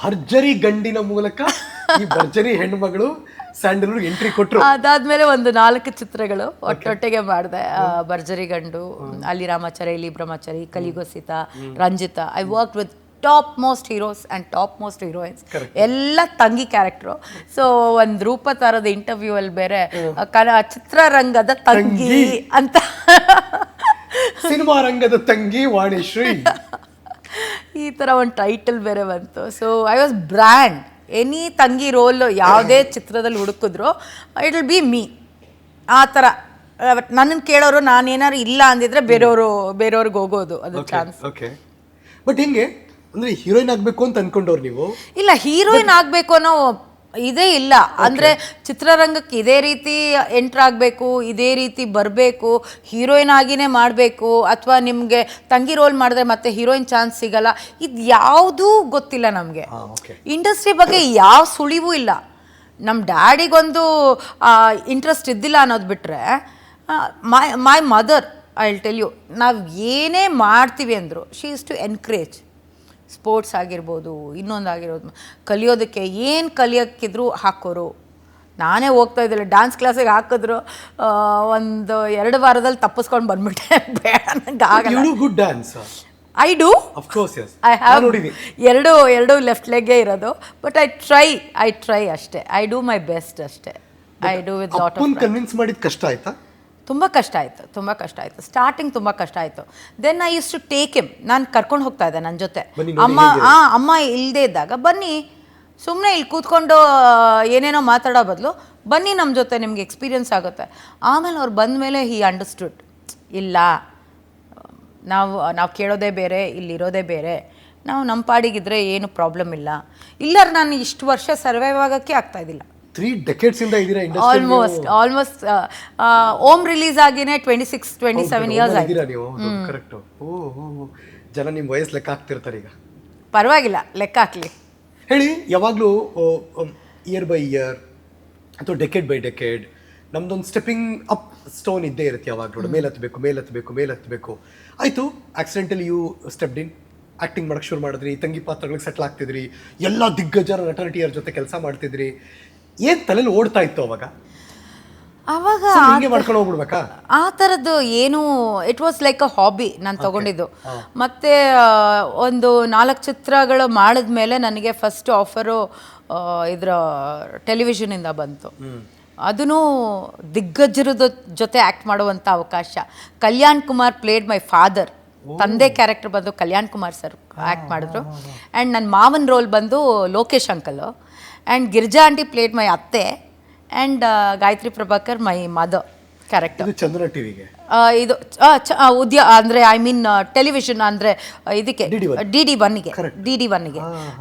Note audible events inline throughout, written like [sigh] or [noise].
ಭರ್ಜರಿ ಗಂಡಿನ ಮೂಲಕ ಈ ಭರ್ಜರಿ ಹೆಣ್ಮಗಳು ಸ್ಯಾಂಡಲ್ವುಡ್ ಎಂಟ್ರಿ ಕೊಟ್ಟರು ಅದಾದ್ಮೇಲೆ ಒಂದು ನಾಲ್ಕು ಚಿತ್ರಗಳು ಒಟ್ಟೊಟ್ಟಿಗೆ ಮಾಡಿದೆ. ಭರ್ಜರಿ ಗಂಡು ಅಲ್ಲಿ ರಾಮಾಚಾರಿ ಇಲ್ಲಿ ಬ್ರಹ್ಮಚಾರಿ ಕಲಿಗೊಸಿತ Ranjitha. I work with top most heroes and top most heroines ಎಲ್ಲ ತಂಗಿ ಕ್ಯಾರೆಕ್ಟ್ರು ಸೊ ಒಂದು ರೂಪ ಥರದ ಇಂಟರ್ವ್ಯೂ ಅಲ್ಲಿ ಬೇರೆ ಕನ ಚಿತ್ರರಂಗದ ತಂಗಿ ಅಂತ. ಸಿನಿಮಾ ರಂಗದ ತಂಗಿ ವಾಣಿಶ್ರೀ [laughs] ಈ ಥರ ಒಂದು ಟೈಟಲ್ ಬೇರೆ ಬಂತು. So I was brand any ತಂಗಿ ರೋಲ್ ಯಾವುದೇ ಚಿತ್ರದಲ್ಲಿ ಹುಡುಕಿದ್ರು ಇಟ್ ವಿಲ್ ಬಿ ಮೀ ಆ ಥರ ನನ್ನನ್ನು ಕೇಳೋರು ನಾನೇನಾದ್ರು ಇಲ್ಲ ಅಂದಿದ್ರೆ ಬೇರೆಯವರು ಬೇರೆಯವ್ರಿಗೆ ಹೋಗೋದು ಅದು ಚಾನ್ಸ್ ಓಕೆ ಬಟ್ ಹಿಂಗೆ ಅಂದ್ರೆ ಹೀರೋಯಿನ್ ಆಗಬೇಕು ಅಂತ ಅನ್ಕೊಂಡವ್ರು ನೀವು? ಇಲ್ಲ ಹೀರೋಯಿನ್ ಆಗಬೇಕು ಅನ್ನೋ ಇದೇ ಇಲ್ಲ. ಅಂದರೆ ಚಿತ್ರರಂಗಕ್ಕೆ ಇದೇ ರೀತಿ ಎಂಟ್ರ್ ಆಗಬೇಕು ಇದೇ ರೀತಿ ಬರಬೇಕು ಹೀರೋಯಿನ್ ಆಗಿನೇ ಮಾಡಬೇಕು ಅಥವಾ ನಿಮಗೆ ತಂಗಿ ರೋಲ್ ಮಾಡಿದ್ರೆ ಮತ್ತೆ ಹೀರೋಯಿನ್ ಚಾನ್ಸ್ ಸಿಗಲ್ಲ ಇದು ಯಾವುದೂ ಗೊತ್ತಿಲ್ಲ ನಮಗೆ. ಇಂಡಸ್ಟ್ರಿ ಬಗ್ಗೆ ಯಾವ ಸುಳಿವೂ ಇಲ್ಲ. ನಮ್ಮ ಡ್ಯಾಡಿಗೊಂದು ಇಂಟ್ರೆಸ್ಟ್ ಇದ್ದಿಲ್ಲ ಅನ್ನೋದು ಬಿಟ್ಟರೆ my my mother I tell you ನಾವು ಏನೇ ಮಾಡ್ತೀವಿ ಅಂದರು she is to encourage sports ಆಗಿರ್ಬೋದು ಇನ್ನೊಂದು ಆಗಿರ್ಬೋದು ಕಲಿಯೋದಕ್ಕೆ ಏನು ಕಲಿಯೋಕ್ಕಿದ್ರು ಹಾಕೋರು. ನಾನೇ ಹೋಗ್ತಾ ಇದ್ದಿಲ್ಲ ಡ್ಯಾನ್ಸ್ ಕ್ಲಾಸಿಗೆ ಹಾಕಿದ್ರು ಒಂದು ಎರಡು ವಾರದಲ್ಲಿ ತಪ್ಪಿಸ್ಕೊಂಡು ಬಂದ್ಬಿಟ್ಟೆ. [laughs] ಬೇಡ good dance I do I have ಎರಡು ಎರಡು ಲೆಫ್ಟ್ ಲೆಗ್ಗೆ ಇರೋದು but I try I try ಅಷ್ಟೇ. ಐ ಡೂ ಮೈ ಬೆಸ್ಟ್ ಅಷ್ಟೇ. ಐ ಡೂ ವಿತ್ ಕನ್ವಿನ್ಸ್ ಮಾಡಿದ ಕಷ್ಟ ಆಯ್ತಾ? ತುಂಬ ಕಷ್ಟ ಆಯಿತು ತುಂಬ ಕಷ್ಟ ಆಯಿತು. ಸ್ಟಾರ್ಟಿಂಗ್ ತುಂಬ ಕಷ್ಟ ಆಯಿತು. Then I used to take M ನಾನು ಕರ್ಕೊಂಡು ಹೋಗ್ತಾ ಇದ್ದೆ ನನ್ನ ಜೊತೆ. ಅಮ್ಮ ಆ ಅಮ್ಮ ಇಲ್ಲದೇ ಇದ್ದಾಗ ಬನ್ನಿ. ಸುಮ್ಮನೆ ಇಲ್ಲಿ ಕೂತ್ಕೊಂಡು ಏನೇನೋ ಮಾತಾಡೋ ಬದಲು ಬನ್ನಿ ನಮ್ಮ ಜೊತೆ ನಿಮ್ಗೆ ಎಕ್ಸ್ಪೀರಿಯನ್ಸ್ ಆಗುತ್ತೆ. ಆಮೇಲೆ ಅವ್ರು ಬಂದ ಮೇಲೆ ಹಿ ಅಂಡರ್ಸ್ಟುಡ್ ಇಲ್ಲ. ನಾವು ನಾವು ಕೇಳೋದೇ ಬೇರೆ ಇಲ್ಲಿರೋದೇ ಬೇರೆ. ನಾವು ನಮ್ಮ ಪಾಡಿಗಿದ್ರೆ ಏನು ಪ್ರಾಬ್ಲಮ್ ಇಲ್ಲ. ಇಲ್ಲರ್ ನಾನು ಇಷ್ಟು ವರ್ಷ ಸರ್ವೈವ್ ಆಗೋಕ್ಕೆ ಆಗ್ತಾ ಇದ್ದಿಲ್ಲ. ತ್ರೀ ಡೆಕೆಟ್ಸ್ ಇಂದ ಇದೀರಾ industry almost almost Om release ಆಗಿನೇ twenty six twenty seven years ಆಯ್ತು ಇದೀರಾ ನೀವು? ಕರೆಕ್ಟ್ ಓ. ಜನ ನಿಮ್ಮ ವಯಸ್ಸು ಲೆಕ್ಕ ಹಾಕ್ತಿರ್ತಾರೆ ಈಗ. ಪರವಾಗಿಲ್ಲ ಲೆಕ್ಕ ಹಾಕ್ಲಿ. ಹೇಳಿ ಯಾವಾಗಲೂ ಇಯರ್ ಬೈ ಇಯರ್ ಅಥವಾ ಡೆಕೆಡ್ ಬೈ ಡೆಕೆಡ್ ನಮ್ದೊಂದು ಸ್ಟೆಪ್ಪಿಂಗ್ ಅಪ್ ಸ್ಟೋನ್ ಇದ್ದೇ ಇರುತ್ತೆ ಯಾವಾಗಲೂ. ಮೇಲೆ ಹತ್ತಬೇಕು ಮೇಲೆ ಹತ್ತಬೇಕು ಮೇಲೆ ಹತ್ತಬೇಕು ಆಯಿತು accidentally you stepped in acting ಮಾಡೋಕ್ಕೆ ಶುರು ಮಾಡಿದ್ರಿ ತಂಗಿ ಪಾತ್ರಗಳಿಗೆ ಸೆಟ್ಲ್ ಆಗ್ತಿದ್ರಿ ಎಲ್ಲ ದಿಗ್ಗಜರ ನಟ ನಟಿಯರ ಜೊತೆ ಕೆಲಸ ಮಾಡ್ತಿದ್ರಿ. ಏನು ತಲೆಯಲ್ಲಿ ಓಡ್ತಾ ಇತ್ತು ಅವಾಗ? ಅವಾಗ ಸುಮ್ನೆ ಹಿಂಗೆ ಮಾಡ್ಕೊಂಡು ಹೋಗ್ಬಿಡ್ಬೇಕಾ? ಆ ಥರದ್ದು ಏನು it was like a hobby ನಾನು ತಗೊಂಡಿದ್ದು. ಮತ್ತೆ ಒಂದು ನಾಲ್ಕು ಚಿತ್ರಗಳು ಮಾಡಿದ್ಮೇಲೆ ನನಗೆ ಫಸ್ಟ್ ಆಫರು ಇದರ ಟೆಲಿವಿಷನಿಂದ ಬಂತು. ಅದೂ ದಿಗ್ಗಜರದ ಜೊತೆ ಆ್ಯಕ್ಟ್ ಮಾಡುವಂಥ ಅವಕಾಶ. Kalyan Kumar played my father ತಂದೆ ಕ್ಯಾರೆಕ್ಟರ್ ಬಂದು ಕಲ್ಯಾಣ್ ಕುಮಾರ್ ಸರ್ ಆ್ಯಕ್ಟ್ ಮಾಡಿದ್ರು. ಆ್ಯಂಡ್ ನನ್ನ ಮಾವನ ರೋಲ್ ಬಂದು Lokesh uncle and Girja aunty played my ಅತ್ತೆ and Gayatri Prabhakar my mother character Chandra ಟಿವಿಗೆ? ಇದು ಚ- ಆ, ಉದ್ಯ ಅಂದರೆ ಐ ಮೀನ್ ಟೆಲಿವಿಷನ್ ಅಂದರೆ ಇದಕ್ಕೆ. ಡಿ ಡಿ ಒನ್ಗೆ ಡಿ ಡಿ ಒನ್ಗೆ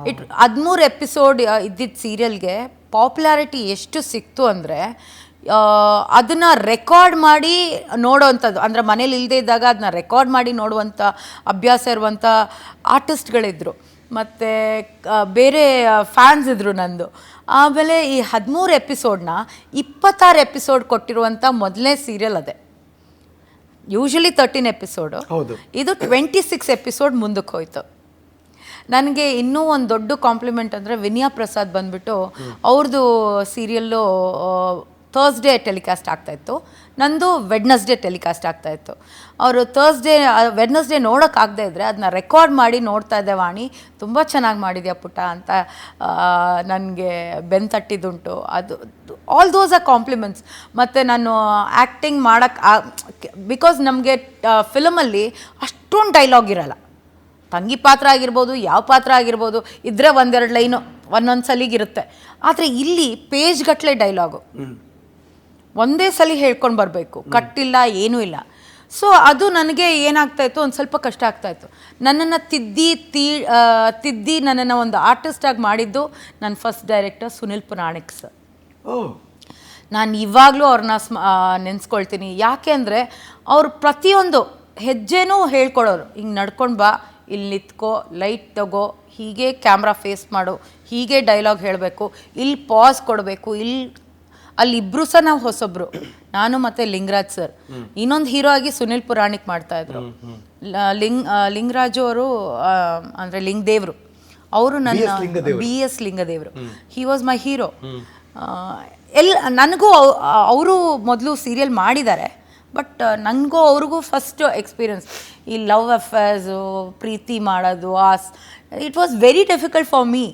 ಇಟ್ ಹದಿಮೂರು ಎಪಿಸೋಡ್ ಇದ್ದಿದ್ದ ಸೀರಿಯಲ್ಗೆ ಪಾಪ್ಯುಲಾರಿಟಿ ಎಷ್ಟು ಸಿಕ್ತು ಅಂದರೆ ಅದನ್ನು ರೆಕಾರ್ಡ್ ಮಾಡಿ ನೋಡೋವಂಥದ್ದು ಅಂದರೆ ಮನೇಲಿ ಇಲ್ಲದೇ ಇದ್ದಾಗ ಅದನ್ನ ರೆಕಾರ್ಡ್ ಮಾಡಿ ನೋಡುವಂಥ ಅಭ್ಯಾಸ ಇರುವಂಥ ಆರ್ಟಿಸ್ಟ್ಗಳಿದ್ರು ಮತ್ತು ಬೇರೆ ಫ್ಯಾನ್ಸ್ ಇದ್ದರು ನಂದು. ಆಮೇಲೆ ಈ ಹದಿಮೂರು ಎಪಿಸೋಡ್ನ ಇಪ್ಪತ್ತಾರು ಎಪಿಸೋಡ್ ಕೊಟ್ಟಿರುವಂಥ ಮೊದಲನೇ ಸೀರಿಯಲ್ ಅದೇ. ಯೂಶಲಿ ತರ್ಟೀನ್ ಎಪಿಸೋಡು ಹೌದು. ಇದು ಟ್ವೆಂಟಿ ಸಿಕ್ಸ್ ಎಪಿಸೋಡ್ ಮುಂದಕ್ಕೆ ಹೋಯ್ತು. ನನಗೆ ಇನ್ನೂ ಒಂದು ದೊಡ್ಡ ಕಾಂಪ್ಲಿಮೆಂಟ್ ಅಂದರೆ ವಿನಯಾ ಪ್ರಸಾದ್ ಬಂದ್ಬಿಟ್ಟು ಅವ್ರದ್ದು ಸೀರಿಯಲ್ಲು ಥರ್ಸ್ಡೇ ಟೆಲಿಕಾಸ್ಟ್ ಆಗ್ತಾಯಿತ್ತು ನಂದು ವೆಡ್ನಸ್ಡೇ ಟೆಲಿಕಾಸ್ಟ್ ಆಗ್ತಾಯಿತ್ತು ಅವರು ಥರ್ಸ್ಡೇ ವೆಡ್ನಸ್ಡೇ ನೋಡೋಕ್ಕಾಗದೇ ಇದ್ದರೆ ಅದನ್ನ ರೆಕಾರ್ಡ್ ಮಾಡಿ ನೋಡ್ತಾ ಇದ್ದೆ, ವಾಣಿ, ತುಂಬ ಚೆನ್ನಾಗಿ ಮಾಡಿದ್ಯಾ ಪುಟ್ಟ ಅಂತ ನನಗೆ ಬೆನ್ ತಟ್ಟಿದ್ದುಂಟು ಅದು ಆಲ್ ದೋಸ್ ಆರ್ ಕಾಂಪ್ಲಿಮೆಂಟ್ಸ್ ಮತ್ತು ನಾನು ಆ್ಯಕ್ಟಿಂಗ್ ಮಾಡೋಕ್ಕೆ ಬಿಕಾಸ್ ನಮಗೆ ಫಿಲಮಲ್ಲಿ ಅಷ್ಟೊಂದು ಡೈಲಾಗ್ ಇರಲ್ಲ. ತಂಗಿ ಪಾತ್ರ ಆಗಿರ್ಬೋದು, ಯಾವ ಪಾತ್ರ ಆಗಿರ್ಬೋದು, ಇದ್ರೆ ಒಂದೆರಡು ಲೈನು ಒಂದೊಂದು ಸಲಿಗಿರುತ್ತೆ ಆದರೆ ಇಲ್ಲಿ ಪೇಜ್ ಗಟ್ಟಲೆ ಡೈಲಾಗು ಒಂದೇ ಸಲ ಹೇಳ್ಕೊಂಡು ಬರಬೇಕು. ಕಟ್ಟಿಲ್ಲ ಏನೂ ಇಲ್ಲ. ಸೊ ಅದು ನನಗೆ ಏನಾಗ್ತಾ ಇತ್ತು ಒಂದು ಸ್ವಲ್ಪ ಕಷ್ಟ ಆಗ್ತಾ ಇತ್ತು. ನನ್ನನ್ನು ತಿದ್ದಿ ತೀ ತಿದ್ದಿ ನನ್ನನ್ನು ಒಂದು ಆರ್ಟಿಸ್ಟಾಗಿ ಮಾಡಿದ್ದು ನನ್ನ first director Sunil Puranik sir ಓ. ನಾನು ಇವಾಗಲೂ ಅವ್ರನ್ನ ಸ್ಮ ನೆನೆಸ್ಕೊಳ್ತೀನಿ. ಯಾಕೆ ಅಂದರೆ ಅವರು ಪ್ರತಿಯೊಂದು ಹೆಜ್ಜೆನೂ ಹೇಳ್ಕೊಡೋರು. ಹಿಂಗೆ ನಡ್ಕೊಂಡು ಬಾ ಇಲ್ಲಿ ನಿಂತ್ಕೋ ಲೈಟ್ ತಗೋ ಹೀಗೆ ಕ್ಯಾಮ್ರಾ ಫೇಸ್ ಮಾಡು ಹೀಗೆ ಡೈಲಾಗ್ ಹೇಳಬೇಕು ಇಲ್ಲಿ ಪಾಸ್ ಕೊಡಬೇಕು ಇಲ್ಲಿ ಅಲ್ಲಿ ಇಬ್ರು ಸಹ ನಾವು ಹೊಸೊಬ್ರು. ನಾನು ಮತ್ತೆ ಲಿಂಗರಾಜ್ ಸರ್. ಇನ್ನೊಂದು ಹೀರೋ ಆಗಿ ಸುನಿಲ್ ಪುರಾಣಿಕ್ ಮಾಡ್ತಾ ಇದ್ರು. ಲ- ಲಿಂಗ್ ಆ, ಲಿಂಗರಾಜು ಅವರು ಅಂದ್ರೆ ಲಿಂಗ್ ದೇವ್ರು ಅವರು. ನನ್ನ. B S Lingadevaru. He was my hero ಎಲ್ಲ ನನಗೂ ಅವರು ಮೊದಲು ಸೀರಿಯಲ್ ಮಾಡಿದ್ದಾರೆ. ಬಟ್ ನನಗೂ ಅವ್ರಿಗೂ ಫಸ್ಟ್ ಎಕ್ಸ್ಪೀರಿಯನ್ಸ್ ಈ ಲವ್ ಅಫೇರ್ಸು ಪ್ರೀತಿ ಮಾಡೋದು as it was very difficult for me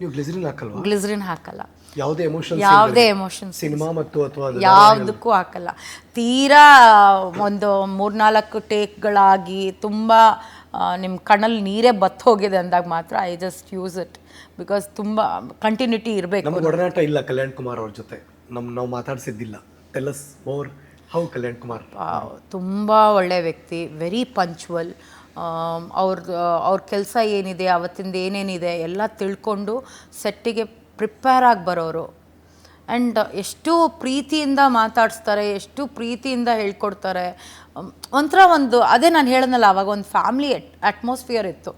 ನೀವು ಗ್ಲಿಸರಿನ್ ಹಾಕಲ್ವಾ? ಗ್ಲಿಸರಿನ್ ಹಾಕಲ್ಲ. ಯಾವುದೇ ಎಮೋಷನ್ ಯಾವುದೇ ಎಮೋಷನ್ಸ್ ಸಿನಿಮಾ ಮತ್ತು ಅಥವಾ ಯಾವುದಕ್ಕೂ ಹಾಕಲ್ಲ. ತೀರಾ ಒಂದು ಮೂರ್ನಾಲ್ಕು ಟೇಕ್ಗಳಾಗಿ ತುಂಬ ನಿಮ್ಮ ಕಣ್ಣಲ್ಲಿ ನೀರೇ ಬತ್ತು ಹೋಗಿದೆ ಅಂದಾಗ ಮಾತ್ರ I just use it because ತುಂಬ ಕಂಟಿನ್ಯೂಟಿ ಇರಬೇಕು. ನಮ್ಮ ಒಡನಾಟ ಇಲ್ಲ ಕಲ್ಯಾಣ್ ಕುಮಾರ್ ಅವ್ರ ಜೊತೆ. ನಮ್ಮ ನಾವು ಮಾತಾಡಿಸಿದ್ದಿಲ್ಲ. Tell us more how Kalyan Kumar ತುಂಬ ಒಳ್ಳೆಯ ವ್ಯಕ್ತಿ ವೆರಿ ಪಂಚುವಲ್ ಅವ್ರದ್ದು ಅವ್ರ ಕೆಲಸ ಏನಿದೆ ಅವತ್ತಿಂದ ಏನೇನಿದೆ ಎಲ್ಲ ತಿಳ್ಕೊಂಡು ಸೆಟ್ಟಿಗೆ ಪ್ರಿಪೇರ್ ಆಗಿ ಬರೋರು. ಆ್ಯಂಡ್ ಎಷ್ಟು ಪ್ರೀತಿಯಿಂದ ಮಾತಾಡಿಸ್ತಾರೆ ಎಷ್ಟು ಪ್ರೀತಿಯಿಂದ ಹೇಳ್ಕೊಡ್ತಾರೆ. ಒಂಥರ ಒಂದು ಅದೇ ನಾನು ಹೇಳೋದಲ್ಲ ಅವಾಗ ಒಂದು ಫ್ಯಾಮ್ಲಿ ಅಟ್ಮಾಸ್ಫಿಯರ್ ಇತ್ತು.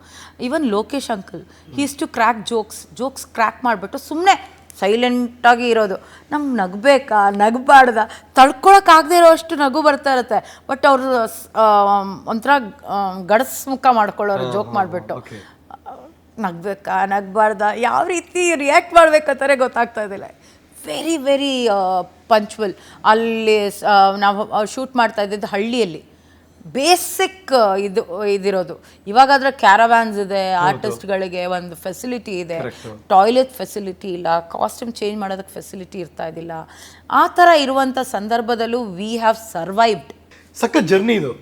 Even Lokesh uncle he's to crack jokes jokes crack ಮಾಡಿಬಿಟ್ಟು ಸುಮ್ಮನೆ ಸೈಲೆಂಟಾಗಿ ಇರೋದು. ನಮ್ಗೆ ನಗಬೇಕಾ ನಗಬಾರ್ದ? ತಡ್ಕೊಳಕ್ಕಾಗದೇ ಇರೋ ಅಷ್ಟು ನಗು ಬರ್ತಾ ಇರುತ್ತೆ. ಬಟ್ ಅವರು ಒಂಥರ ಗಡಸ್ ಮುಖ ಮಾಡ್ಕೊಳ್ಳೋರು ಜೋಕ್ ಮಾಡಿಬಿಟ್ಟು. ನಗ್ಬೇಕಾ ನಗಬಾರ್ದ? ಯಾವ ರೀತಿ ರಿಯಾಕ್ಟ್ ಮಾಡ್ಬೇಕಂತಾರೆ ಗೊತ್ತಾಗ್ತಾ ಇದ್ದಿಲ್ಲ ವೆರಿ ವೆರಿ ಪಂಚುವಲ್ ಅಲ್ಲಿ ನಾವು ಶೂಟ್ ಮಾಡ್ತಾ ಇದ್ದಿದ್ದು ಹಳ್ಳಿಯಲ್ಲಿ. ಬೇಸಿಕ್ ಇದು ಇದಿರೋದು. ಇವಾಗಾದ್ರೆ ಕ್ಯಾರವ್ಯಾನ್ಸ್ ಇದೆ ಆರ್ಟಿಸ್ಟ್ಗಳಿಗೆ ಒಂದು ಫೆಸಿಲಿಟಿ ಇದೆ. ಟಾಯ್ಲೆಟ್ ಫೆಸಿಲಿಟಿ ಇಲ್ಲ ಕಾಸ್ಟ್ಯೂಮ್ ಚೇಂಜ್ ಮಾಡೋದಕ್ಕೆ ಫೆಸಿಲಿಟಿ ಇರ್ತಾ ಇದ್ದಿಲ್ಲ ಆ ಥರ ಇರುವಂಥ ಸಂದರ್ಭದಲ್ಲೂ we have survived such a journey ಇದು.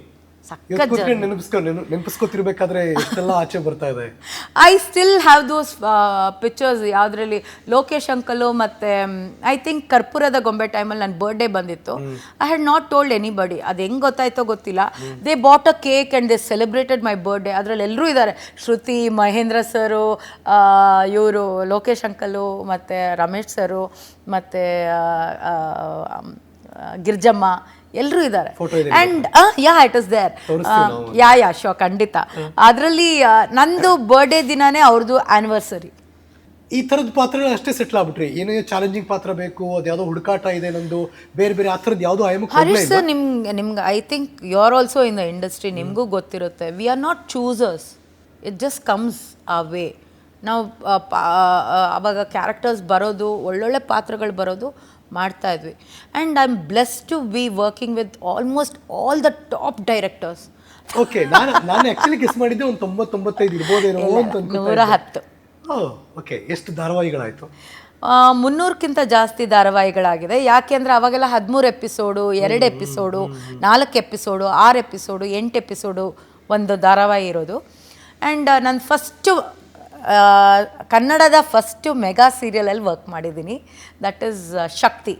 ನೆನಪಿಸ್ಕೊತಿರ್ಬೇಕಾದ್ರೆ ಎಷ್ಟೆಲ್ಲ ಆಚೆ ಬರ್ತಾ ಇದೆ? I still have those pictures ಯಾವುದ್ರಲ್ಲಿ ಲೋಕೇಶ್ ಅಂಕಲು ಮತ್ತೆ ಐ ಥಿಂಕ್ ಕರ್ಪೂರದ ಗೊಂಬೆ ಟೈಮಲ್ಲಿ ನನ್ನ ಬರ್ಡೇ ಬಂದಿತ್ತು. I had not told anybody ಅದು ಹೆಂಗ್ ಗೊತ್ತಾಯ್ತೋ ಗೊತ್ತಿಲ್ಲ. They bought a cake and they celebrated my birthday ಅದರಲ್ಲಿ ಎಲ್ಲರೂ ಇದ್ದಾರೆ ಶ್ರುತಿ ಮಹೇಂದ್ರ ಸರು ಇವರು ಲೋಕೇಶ್ ಅಂಕಲು ಮತ್ತು ರಮೇಶ್ ಸರು ಮತ್ತು ಗಿರ್ಜಮ್ಮ ಎಲ್ಲರೂ ಇದ್ದಾರೆ. And yeah it is there yeah yeah sure ಖಂಡಿತ. ಅದರಲ್ಲಿ ನಂದು ಬರ್ಡೇ ದಿನಾನೇ ಅವ್ರದ್ದು ಆನಿವರ್ಸರಿ ಈ ಥರದ ಪಾತ್ರಗಳು ಅಷ್ಟೇ ಸೆಟ್ಲ್ ಆಗ್ಬಿಟ್ರಿ. ಏನೇ ಚಾಲೆಂಜಿಂಗ್ ಪಾತ್ರ ಬೇಕು ಅದು ಯಾವುದೋ ಹುಡುಕಾಟ ಇದೆ ನಂದು ಬೇರೆ ಬೇರೆ ಆ ಥರದ್ದು ಯಾವುದೋ ಐ ಹರೀಶ್ ಸರ್ ನಿಮ್ಗೆ ನಿಮ್ಗೆ I think you are also in the industry ನಿಮಗೂ ಗೊತ್ತಿರುತ್ತೆ. We are not choosers it just comes ಆ ವೇ ನಾವು ಅವಾಗ ಕ್ಯಾರೆಕ್ಟರ್ಸ್ ಬರೋದು ಒಳ್ಳೊಳ್ಳೆ ಪಾತ್ರಗಳು ಬರೋದು ಮಾಡ್ತಾ ಇದ್ವಿ. And I am blessed to be working with almost all the top directors okay ನಾನು ನಾನು ಆಕ್ಚುಲಿ ಗೆಸ್ ಮಾಡಿದ್ದೆ ಒಂದು ತೊಂಬತ್ತೊಂಬತ್ತೈದು ಇರ್ಬೋದೇನೋ ಅಂತ ನೂರ ಹತ್ತು. ಓಕೆ ಎಷ್ಟು ಧಾರಾವಾಹಿಗಳಾಯಿತು? ಮುನ್ನೂರಕ್ಕಿಂತ ಜಾಸ್ತಿ ಧಾರಾವಾಹಿಗಳಾಗಿದೆ. ಯಾಕೆಂದರೆ ಅವಾಗೆಲ್ಲ ಹದಿಮೂರು ಎಪಿಸೋಡು ಎರಡು ಎಪಿಸೋಡು ನಾಲ್ಕು ಎಪಿಸೋಡು ಆರು ಎಪಿಸೋಡು ಎಂಟು ಎಪಿಸೋಡು ಒಂದು ಧಾರಾವಾಹಿ ಇರೋದು. ಆ್ಯಂಡ್ ನನ್ನ ಫಸ್ಟು ಕನ್ನಡದ ಫಸ್ಟು ಮೆಗಾ ಸೀರಿಯಲಲ್ಲಿ ವರ್ಕ್ ಮಾಡಿದ್ದೀನಿ. That is Shakti.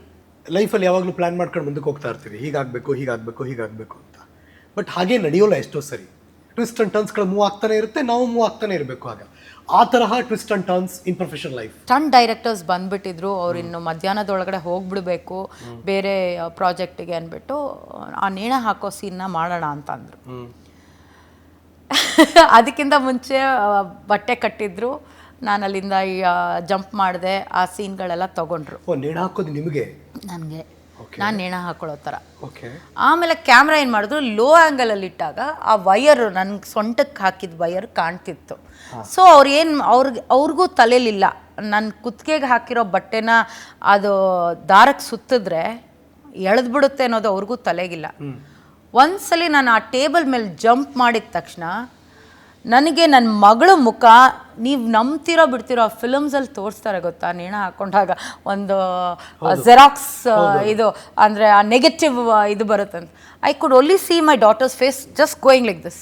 ಲೈಫಲ್ಲಿ ಯಾವಾಗಲೂ ಪ್ಲಾನ್ ಮಾಡ್ಕೊಂಡು ಮುಂದಕ್ಕೆ ಹೋಗ್ತಾ ಇರ್ತೀವಿ ಹೀಗಾಗಬೇಕು ಹೀಗಾಗಬೇಕು ಹೀಗಾಗಬೇಕು ಅಂತ. ಬಟ್ ಹಾಗೆ ನಡೆಯೋಲ್ಲ ಎಷ್ಟೋ ಸರಿ. ಟ್ವಿಸ್ಟ್ ಆ್ಯಂಡ್ ಟರ್ನ್ಸ್ಗಳು ಮೂವ್ ಆಗ್ತಾನೆ ಇರುತ್ತೆ ನಾವು ಮೂವ್ ಆಗ್ತಾನೆ ಇರಬೇಕು ಆಗ ಆ ತರಹ twist and turns in professional life ton directors ಬಂದುಬಿಟ್ಟಿದ್ರು ಅವ್ರು ಇನ್ನು ಮಧ್ಯಾಹ್ನದೊಳಗಡೆ ಹೋಗ್ಬಿಡ್ಬೇಕು ಬೇರೆ ಪ್ರಾಜೆಕ್ಟಿಗೆ ಅಂದ್ಬಿಟ್ಟು ಆ ನೇಣ ಹಾಕೋ ಸೀನ್ನ ಮಾಡೋಣ ಅಂತ ಅಂದರು [laughs] ಅದಕ್ಕಿಂತ ಮುಂಚೆ ಬಟ್ಟೆ ಕಟ್ಟಿದ್ರು. ನಾನು ಅಲ್ಲಿಂದ ಜಂಪ್ ಮಾಡಿದೆ ಆ ಸೀನ್ಗಳೆಲ್ಲ ತಗೊಂಡ್ರು. ಓ ನೇಣ ಹಾಕೋದು ನಿಮಗೆ? ನನಗೆ. ನಾನು ನೇಣ ಹಾಕೊಳ್ಳೋ ಥರ. ಓಕೆ ಆಮೇಲೆ ಕ್ಯಾಮ್ರಾ ಏನು ಮಾಡಿದ್ರು ಲೋ ಆ್ಯಂಗಲಲ್ಲಿ ಇಟ್ಟಾಗ ಆ ವಯರು ನನಗೆ ಸೊಂಟಕ್ಕೆ ಹಾಕಿದ ವಯರ್ ಕಾಣ್ತಿತ್ತು. ಸೊ ಅವ್ರು ಏನು ಅವ್ರಿಗೆ ಅವ್ರಿಗೂ ತಲೆಲಿಲ್ಲ. ನನ್ನ ಕುತ್ತಿಗೆಗೆ ಹಾಕಿರೋ ಬಟ್ಟೆನ ಅದು ದಾರಕ್ಕೆ ಸುತ್ತಿದ್ರೆ ಎಳೆದ್ಬಿಡುತ್ತೆ ಅನ್ನೋದು ಅವ್ರಿಗೂ ತಲೆಗಿಲ್ಲ. ಒಂದ್ಸಲಿ ನಾನು ಆ ಟೇಬಲ್ ಮೇಲೆ ಜಂಪ್ ಮಾಡಿದ ತಕ್ಷಣ ನನಗೆ ನನ್ನ ಮಗಳ ಮುಖ ನೀವು ನಂಬ್ತಿರೋ ಬಿಡ್ತಿರೋ ಫಿಲಮ್ಸಲ್ಲಿ ತೋರಿಸ್ತಾರೆ ಗೊತ್ತಾ ನೇಣ ಹಾಕೊಂಡಾಗ? ಒಂದು ಜೆರಾಕ್ಸ್ ಇದು ಅಂದರೆ ಆ ನೆಗೆಟಿವ್ ಇದು ಬರುತ್ತೆ ಅಂತ. I could only see my daughter's face just going like this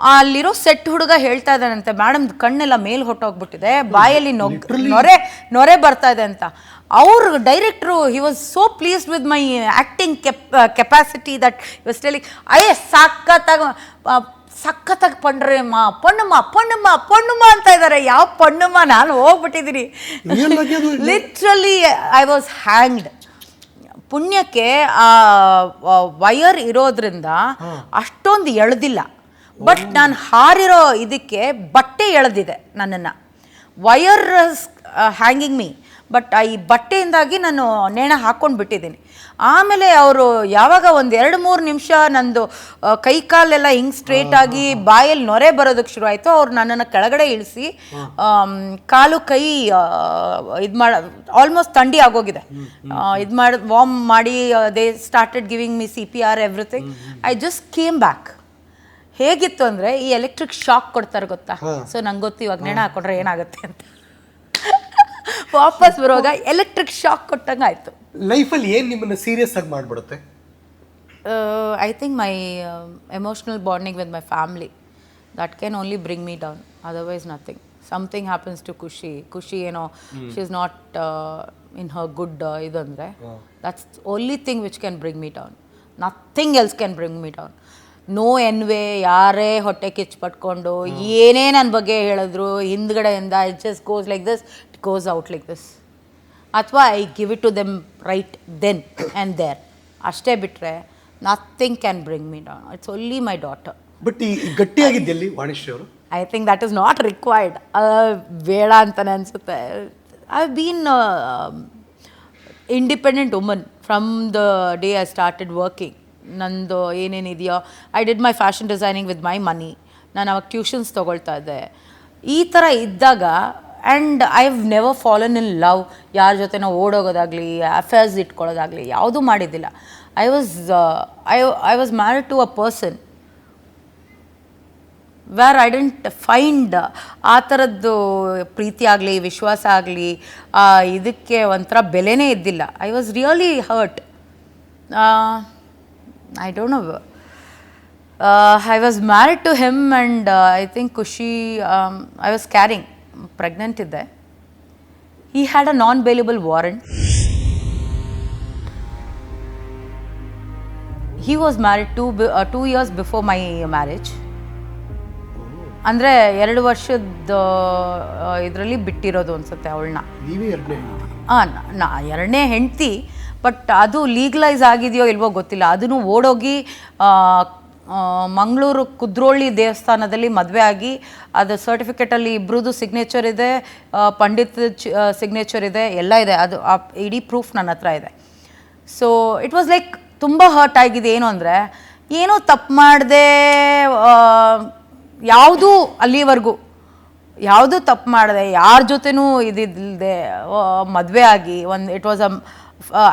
ಅಲ್ಲಿರೋ ಸೆಟ್ ಹುಡುಗ ಹೇಳ್ತಾ ಇದ್ದಾನಂತೆ ಮೇಡಮ್ ಕಣ್ಣೆಲ್ಲ ಮೇಲೆ ಹೊಟ್ಟೋಗ್ಬಿಟ್ಟಿದೆ ಬಾಯಲ್ಲಿ ನೊಗ್ ನೊರೆ ನೊರೆ ಬರ್ತಾ ಇದೆ ಅಂತ. ಅವ್ರು director he was so pleased with my acting cap capacity that was telling ಅಯ್ಯ ಸಖತ್ತಾಗ ಸಖತ್ತಾಗಿ ಪಂಡ್ರಮ್ಮ ಪಣ್ಣಮ್ಮ ಪಣ್ಣಮ್ಮ ಪಣ್ಣಮ್ಮ ಅಂತ ಇದ್ದಾರೆ ಯಾವ ಪಣ್ಣಮ್ಮ ನಾನು ಹೋಗ್ಬಿಟ್ಟಿದ್ದೀನಿ. ಲಿಟ್ರಲಿ ಐ ವಾಸ್ ಹ್ಯಾಂಗ್ಡ್ ಪುಣ್ಯಕ್ಕೆ ಆ ವಯರ್ ಇರೋದ್ರಿಂದ ಅಷ್ಟೊಂದು ಎಳೆದಿಲ್ಲ. ಬಟ್ ನಾನು ಹಾರಿರೋ ಇದಕ್ಕೆ ಬಟ್ಟೆ ಎಳೆದಿದೆ ನನ್ನನ್ನು. ವಯರ್ ಹ್ಯಾಂಗಿಂಗ್ ಮೀ ಬಟ್ ಈ ಬಟ್ಟೆಯಿಂದಾಗಿ ನಾನು ನೇಣ ಹಾಕ್ಕೊಂಡು ಬಿಟ್ಟಿದ್ದೀನಿ. ಆಮೇಲೆ ಅವರು ಯಾವಾಗ ಒಂದು ಎರಡು ಮೂರು ನಿಮಿಷ ನಂದು ಕೈ ಕಾಲೆಲ್ಲ ಹಿಂಗೆ ಸ್ಟ್ರೇಟ್ ಆಗಿ ಬಾಯಲ್ಲಿ ನೊರೆ ಬರೋದಕ್ಕೆ ಶುರು ಆಯಿತು. ಅವ್ರು ನನ್ನನ್ನು ಕೆಳಗಡೆ ಇಳಿಸಿ ಕಾಲು ಕೈ ಇದು ಮಾಡ ಆಲ್ಮೋಸ್ಟ್ ಥಂಡಿ ಆಗೋಗಿದೆ. ಇದು ಮಾಡಿ ವಾರ್ಮ್ ಮಾಡಿ they started giving me C P R everything I just came back ಹೇಗಿತ್ತು ಅಂದರೆ ಈ ಎಲೆಕ್ಟ್ರಿಕ್ ಶಾಕ್ ಕೊಡ್ತಾರೆ ಗೊತ್ತಾ? ಸೊ ನಂಗೆ ಗೊತ್ತು ಇವಾಗ ನೆಣ ಹಾಕೊಂಡ್ರೆ ಏನಾಗುತ್ತೆ ಅಂತ. ವಾಪಸ್ ಬರುವಾಗ ಎಲೆಕ್ಟ್ರಿಕ್ ಶಾಕ್ ಕೊಟ್ಟಂಗೆ ಆಯಿತು. ಲೈಫಲ್ಲಿ ಏನು ನಿಮ್ಮನ್ನು ಸೀರಿಯಸ್ ಆಗಿ ಮಾಡ್ಬಿಡುತ್ತೆ? I think my emotional bonding with my family that can only bring me down otherwise nothing something happens to Khushi Khushi ಏನೋ she is not in her good ಇದಂದರೆ that's only thing which can bring me down nothing else can bring me down no anyway ಯಾರೇ ಹೊಟ್ಟೆ ಕಿಚ್ಚು ಪಟ್ಕೊಂಡು ಏನೇ ನನ್ನ ಬಗ್ಗೆ ಹೇಳಿದ್ರು ಹಿಂದ್ಗಡೆಯಿಂದ it just goes like this goes out like this ಅಥವಾ I give it to them right then and there ಅಷ್ಟೇ ಬಿಟ್ಟರೆ nothing can bring me down it's only my daughter but ಈ ಗಟ್ಟಿಯಾಗಿದ್ದೆಲ್ಲಿ ವಾಣಿಶ್ರೀ ಅವರು? I think that is not required ಬೇಡ ಅಂತಲೇ ಅನಿಸುತ್ತೆ. I been independent woman from the day I started working ನಂದು ಏನೇನಿದೆಯೋ I did my fashion designing with my money ನಾನು ಅವಾಗ tuitions ತೊಗೊಳ್ತಾ ಇದ್ದೆ. ಈ ಥರ ಇದ್ದಾಗ and I have never fallen in love ಯಾರ ಜೊತೆನೋ ಓಡೋಗೋದಾಗಲಿ ಅಫೇರ್ಸ್ ಇಟ್ಕೊಳ್ಳೋದಾಗಲಿ, ಯಾವುದೂ ಮಾಡಿದ್ದಿಲ್ಲ. I was I I was married to a person where I didn't find ಆ ಥರದ್ದು ಪ್ರೀತಿ ಆಗಲಿ, ವಿಶ್ವಾಸ ಆಗಲಿ ಇದಕ್ಕೆ ಒಂಥರ ಬೆಲೆನೇ ಇದ್ದಿಲ್ಲ. I was really hurt I don't know I was married to him and I think Khushi I was carrying pregnant ಇದ್ದೆ ಈ had a non bailable warrant he was married two two years before my marriage ಅಂದರೆ ಎರಡು ವರ್ಷದ ಇದರಲ್ಲಿ ಬಿಟ್ಟಿರೋದು ಅನ್ಸುತ್ತೆ ಅವಳನ್ನ. ಹಾಂ ನಾ ಎರಡನೇ ಹೆಂಡ್ತಿ ಬಟ್ ಅದು ಲೀಗಲೈಸ್ ಆಗಿದೆಯೋ ಇಲ್ವೋ ಗೊತ್ತಿಲ್ಲ. ಅದನ್ನು ಓಡೋಗಿ ಮಂಗಳೂರು ಕುದ್ರೋಳಿ ದೇವಸ್ಥಾನದಲ್ಲಿ ಮದುವೆ ಆಗಿ ಅದು ಸರ್ಟಿಫಿಕೇಟಲ್ಲಿ ಇಬ್ಬರದ್ದು ಸಿಗ್ನೇಚರ್ ಇದೆ ಪಂಡಿತ್ ಸಿಗ್ನೇಚರ್ ಇದೆ, ಎಲ್ಲ ಇದೆ. ಅದು ಆ, ಇಡೀ ಪ್ರೂಫ್ ನನ್ನ ಹತ್ರ ಇದೆ. ಸೊ ಇಟ್ ವಾಸ್ ಲೈಕ್ ತುಂಬ ಹರ್ಟ್ ಆಗಿದೆ. ಏನು ಅಂದರೆ, ಏನೂ ತಪ್ಪು ಮಾಡದೆ ಯಾವುದೂ ಅಲ್ಲಿವರೆಗೂ, ಯಾವುದೂ ತಪ್ಪು ಮಾಡಿದೆ, ಯಾರ ಜೊತೆನೂ ಇದಿಲ್ಲದೆ ಮದುವೆ ಆಗಿ, ಒಂದು it was a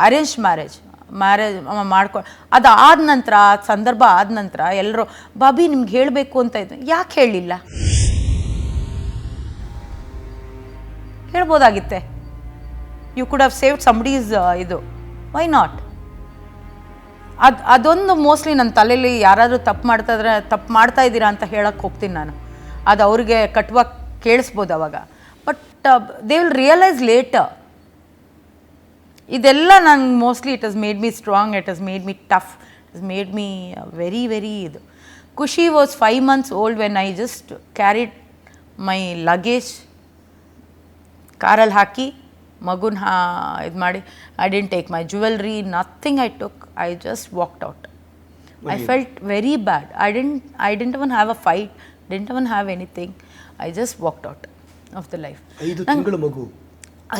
arrange marriage marriage ಮಾಡ್ಕೊ ಆದ ನಂತರ, ಆ ಸಂದರ್ಭ ಆದ ನಂತರ ಎಲ್ಲರೂ ಬಾಬಿ, ನಿಮ್ಗೆ ಹೇಳಬೇಕು ಅಂತ ಇದ್ದೆ. ಯಾಕೆ ಹೇಳಲಿಲ್ಲ ಹೇಳ್ಬೋದಾಗಿತ್ತೆ. You could have saved somebody's ಇದು. ವೈ ನಾಟ್ ಅದು, ಅದೊಂದು ಮೋಸ್ಟ್ಲಿ ನನ್ನ ತಲೆಯಲ್ಲಿ ಯಾರಾದರೂ ತಪ್ಪು ಮಾಡ್ತಾ ಇದ್ರೆ ತಪ್ಪು ಮಾಡ್ತಾ ಇದ್ದೀರಾ ಅಂತ ಹೇಳಕ್ಕೆ ಹೋಗ್ತೀನಿ ನಾನು. ಅದು ಅವ್ರಿಗೆ ಕಟ್ಟುವಾಗ ಕೇಳಿಸ್ಬೋದು ಅವಾಗ. But they will realise later ಇದೆಲ್ಲ ನಂಗೆ mostly it has made me strong it has made me tough it has made me very very ಇದು. Khushi was five months old when I just carried my luggage ಕಾರಲ್ಲಿ ಹಾಕಿ ಮಗುನ ಹಾ ಇದು ಮಾಡಿ I didn't take my jewellery nothing I took I just walked out I felt very bad I didn't I didn't want have a fight didn't want have anything I just walked out of the life ಮಗು.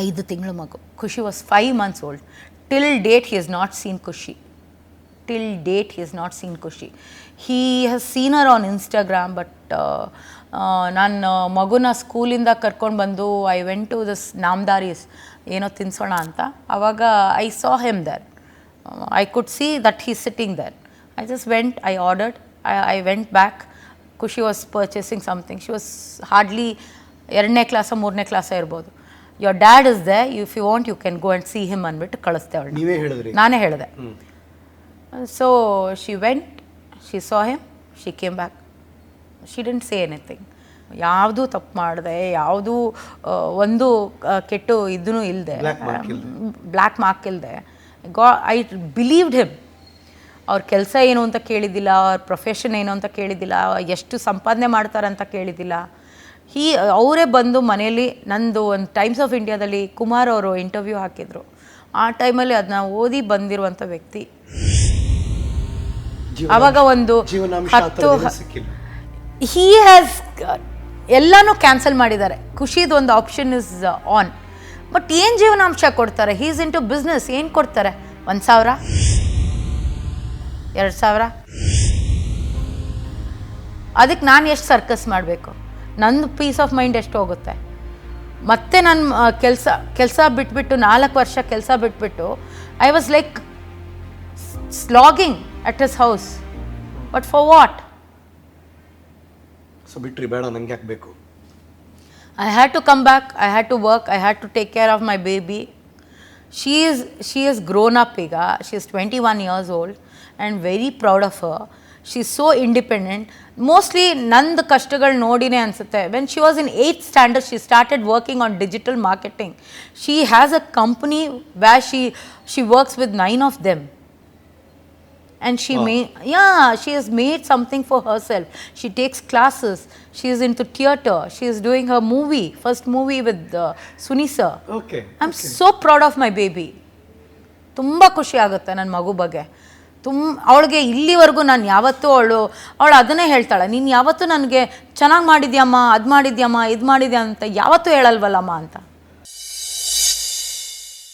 ಐದು ತಿಂಗಳು ಮಗು. Khushi was five months old till date he is not seen Khushi. Till date he is not seen Khushi. He has seen her on Instagram but ನಾನು ಮಗುನ ಸ್ಕೂಲಿಂದ ಕರ್ಕೊಂಡು ಬಂದು I went to this Namdhari's ಏನೋ ತಿನ್ಸೋಣ ಅಂತ. ಆವಾಗ I saw him there I could see that he sitting there I just went I ordered I I went back Khushi was purchasing something she was hardly ಎರಡನೇ class ಮೂರನೇ class ಇರ್ಬೋದು. Your dad is there if you want you can go and see him ಅಂದ್ಬಿಟ್ಟು ಕಳಿಸ್ದೆ ಅವಳು ನೀವೇ ಹೇಳಿದ್ರಿ. ನಾನೇ ಹೇಳಿದೆ. So she went she saw him she came back she didn't say anything ಯಾವುದೂ ತಪ್ಪು ಮಾಡಿದೆ ಯಾವುದೂ ಆ, ಒಂದು ಆ, ಕೆಟ್ಟು ಇದೂ ಇಲ್ಲದೆ. ಬ್ಲ್ಯಾಕ್ ಮಾರ್ಕ್ ಇಲ್ಲದೆ ಗಾ ಐ ಬಿಲೀವ್ಡ್ ಹಿಮ್ ಅವ್ರ ಕೆಲಸ ಏನು ಅಂತ ಕೇಳಿದ್ದಿಲ್ಲ ಅವ್ರ ಪ್ರೊಫೆಷನ್ ಏನು ಅಂತ ಕೇಳಿದ್ದಿಲ್ಲ ಎಷ್ಟು ಸಂಪಾದನೆ ಮಾಡ್ತಾರೆ ಅಂತ ಕೇಳಿದ್ದಿಲ್ಲ. ಹೀ ಅವರೇ ಬಂದು ಮನೆಯಲ್ಲಿ ನಂದು ಒಂದು ಟೈಮ್ಸ್ ಆಫ್ ಇಂಡಿಯಾದಲ್ಲಿ ಕುಮಾರ್ ಅವರು ಇಂಟರ್ವ್ಯೂ ಹಾಕಿದ್ರು. ಆ ಟೈಮಲ್ಲಿ ಅದನ್ನ ಓದಿ ಬಂದಿರುವಂಥ ವ್ಯಕ್ತಿ. ಅವಾಗ ಒಂದು ಹತ್ತು ಹೀ ಹ್ಯಾಸ್ ಎಲ್ಲನೂ ಕ್ಯಾನ್ಸಲ್ ಮಾಡಿದ್ದಾರೆ. ಖುಷಿದು ಒಂದು ಆಪ್ಷನ್ ಇಸ್ ಆನ್ ಬಟ್ ಏನು ಜೀವನಾಂಶ ಕೊಡ್ತಾರೆ? ಹೀಸ್ ಇನ್ ಟು ಬಿಸ್ನೆಸ್ ಏನು ಕೊಡ್ತಾರೆ? ಒಂದು ಸಾವಿರ? ಎರಡು ಸಾವಿರ? ಅದಕ್ಕೆ ನಾನು ಎಷ್ಟು ಸರ್ಕಸ್ ಮಾಡಬೇಕು? ನಂದು ಪೀಸ್ ಆಫ್ ಮೈಂಡ್ ಎಷ್ಟು ಹೋಗುತ್ತೆ ಮತ್ತೆ ನಾನು ಕೆಲಸ ಕೆಲಸ ಬಿಟ್ಬಿಟ್ಟು ನಾಲ್ಕು ವರ್ಷ ಕೆಲಸ ಬಿಟ್ಬಿಟ್ಟು I was like slogging at his house but for what so ಬಿಟ್ರಿ ಬೇಡ ನಂಗೆ ಯಾಕೆ ಬೇಕು to come back I had to work I had to take care of my baby my baby. She is she is grown up, Iga. She is 21 years old, very proud of of She's so independent. Mostly ನಂದು ಕಷ್ಟಗಳು ನೋಡಿನೇ ಅನಿಸುತ್ತೆ when she was in eighth standard she started working on digital marketing she has a company ವ್ಯಾ she she works with nine of them and she made yeah she has made something for herself she takes classes she is into theater she is doing her movie first movie with uh, suni sir okay i'm so proud of my baby ತುಂಬ ಖುಷಿ ಆಗುತ್ತೆ ನನ್ನ ಮಗು ಬಗ್ಗೆ ತುಂಬ ಅವಳಿಗೆ ಇಲ್ಲಿವರೆಗೂ ನಾನು ಯಾವತ್ತೂ ಅವಳು ಅವಳು ಅದನ್ನೇ ಹೇಳ್ತಾಳೆ. ನೀನು ಯಾವತ್ತೂ ನನಗೆ ಚೆನ್ನಾಗಿ ಮಾಡಿದ್ಯಮ್ಮ, ಅದು ಮಾಡಿದ್ಯಮ್ಮ, ಇದು ಮಾಡಿದ್ಯಾ ಅಂತ ಯಾವತ್ತೂ ಹೇಳಲ್ವಲ್ಲಮ್ಮ ಅಂತ.